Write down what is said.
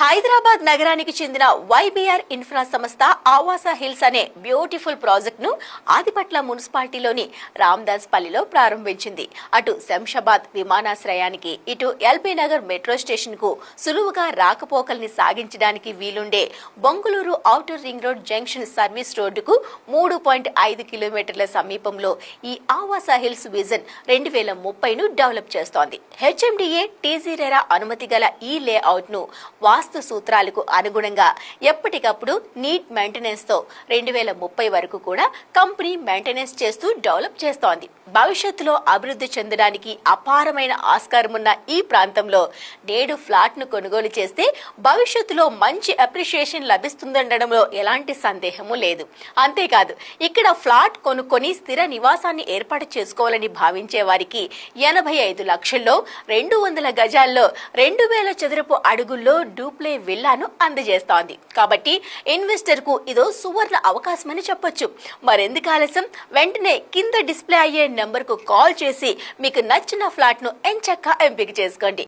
హైదరాబాద్ నగరానికి చెందిన YBR infra సంస్థ ఆవాస హిల్స్ అనే బ్యూటిఫుల్ ప్రాజెక్ట్ను ఆదిపట్ల మున్సిపాలిటీలోని రామ్దాస్ పల్లిలో ప్రారంభించింది. అటు శంషాబాద్ విమానాశ్రయానికి ఇటు ఎల్బీ నగర్ మెట్రో స్టేషన్కు సులువుగా రాకపోకల్ని సాగించడానికి వీలుండే Bengaluru outer ring road junction service రోడ్డుకు మూడు పాయింట్ ఐదు కిలోమీటర్ల సమీపంలో ఈ ఆవాస హిల్స్ విజన్ రెండు వేల ముప్పైను డెవలప్ చేస్తోంది. హెచ్ఎండిఏ టీజీరెరా అనుమతి గల ఈ లేఅవుట్ను వాస్తు సూత్రాలకు అనుగుణంగా ఎప్పటికప్పుడు నీట్ మెయింటెనెన్స్తో రెండు వేల ముప్పై వరకు కూడా కంపెనీ మెయింటెనెన్స్ చేస్తూ డెవలప్ చేస్తోంది. భవిష్యత్తులో అభివృద్ధి చెందడానికి అపారమైన ఆస్కారం ఉన్న ఈ ప్రాంతంలో నేడు ఫ్లాట్ను కొనుగోలు చేస్తే భవిష్యత్తులో మంచి అప్రిషియేషన్ లభిస్తుందనడంలో ఎలాంటి సందేహము లేదు. అంతేకాదు ఇక్కడ ఫ్లాట్ కొనుక్కొని స్థిర నివాసాన్ని ఏర్పాటు చేసుకోవాలని భావించే వారికి ఎనభై ఐదు లక్షల్లో రెండు వందల గజాల్లో రెండు వేల చదరపు అడుగుల్లో డూప్లే విల్లాను అందజేస్తోంది. కాబట్టి ఇన్వెస్టర్కు ఇదో సువర్ణ అవకాశమని చెప్పొచ్చు. మరెందుకు ఆలస్యం? వెంటనే కింద డిస్ప్లే అయ్యే నెంబర్కు కాల్ చేసి మీకు నచ్చిన ఫ్లాట్ను ఎంచక్కా ఎంపిక చేసుకోండి.